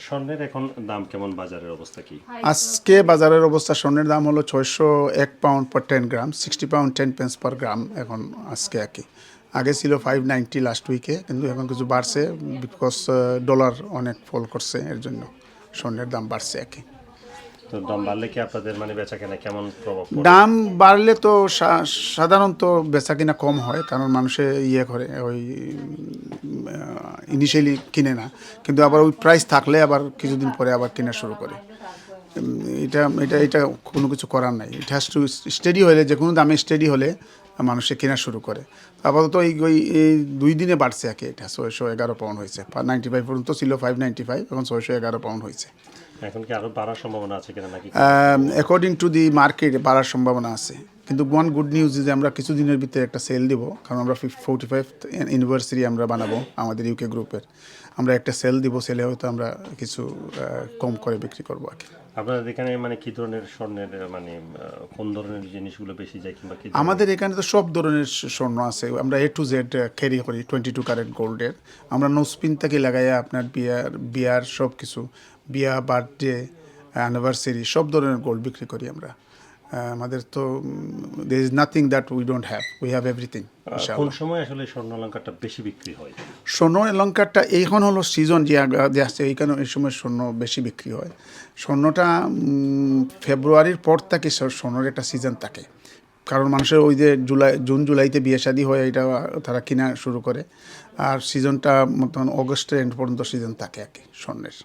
স্বর্ণের এখন দাম কেমন? বাজারের অবস্থা কি? আজকে বাজারের অবস্থা স্বর্ণের দাম হলো ছয়শো এক pound per ten gram sixty pound ten pence per gram এখন আজকে আর কি আগে ছিল ফাইভ নাইনটি লাস্ট উইকে কিন্তু এখন কিছু বাড়ছে বিকজ ডলার অনেক ফল করছে এর জন্য স্বর্ণের দাম বাড়ছে আর কি তো দাম বাড়লে কি আপনাদের মানে বেচা কেনা কেমন প্রভাব দাম বাড়লে তো সাধারণত বেচা কিনা কম হয় কারণ মানুষে ইয়ে করে ওই ইনিশিয়ালি কিনে না। কিন্তু আবার ওই প্রাইস থাকলে আবার কিছুদিন পরে আবার কেনা শুরু করে। এটা এটা এটা কোনো কিছু করার নাই। ইট হ্যাজ টু স্টেডি হলে যে কোনো দামে স্টেডি হলে মানুষে কেনা শুরু করে। আপাতত এই ওই এই দুই দিনে বাড়ছে আর কি এটা ছয়শো এগারো পাউন্ড হয়েছে। নাইনটি ফাইভ পর্যন্ত ছিল ফাইভ নাইনটি ফাইভ এখন ছয়শো এগারো পাউন্ড হয়েছে। এখন কি আরও বাড়ার সম্ভাবনা আছে কিনা নাকি? অ্যাকর্ডিং টু দি মার্কেট বাড়ার সম্ভাবনা আছে। কিন্তু ওয়ান গুড নিউজ যে আমরা কিছুদিনের ভিতরে একটা সেল দিব কারণ আমরা ফোর্টি ফাইভ ইউনিভার্সিটি আমরা বানাবো আমাদের ইউকে গ্রুপের আমরা একটা সেল দিব সেলে হয়তো আমরা কিছু কম করে বিক্রি করব আর কি। আপনাদের এখানে মানে কি ধরনের স্বর্ণের মানে কোন ধরনের জিনিসগুলো বেশি যায় কিংবা কি আমাদের এখানে তো সব ধরনের স্বর্ণ আছে। আমরা এ টু জেড ক্যারি করি টোয়েন্টি টু ক্যারেট গোল্ডের আমরা নোসপিন থেকে লাগাইয়া আপনার বিয়ার বিয়ার সব কিছু বিয়া বার্থডে অ্যানিভার্সারি সব ধরনের গোল্ড বিক্রি করি আমরা। আমাদের তো there is nothing that we don't have we have everything কোন সময় আসলে স্বর্ণ অলঙ্কারটা বেশি বিক্রি হয়? স্বর্ণ অলঙ্কারটা এইখন হলো সিজন যে আসছে এইখানে এই সময় স্বর্ণ বেশি বিক্রি হয়। স্বর্ণটা ফেব্রুয়ারির পর থেকে স্বর্ণের একটা সিজন থাকে। কারণ মানুষের ওই যে জুলাই জুন জুলাইতে বিয়ে শাদী হয় এটা তারা কিনা শুরু করে। আর সিজনটা মতন অগস্টের এন্ড পর্যন্ত সিজন থাকে আর কি স্বর্ণের।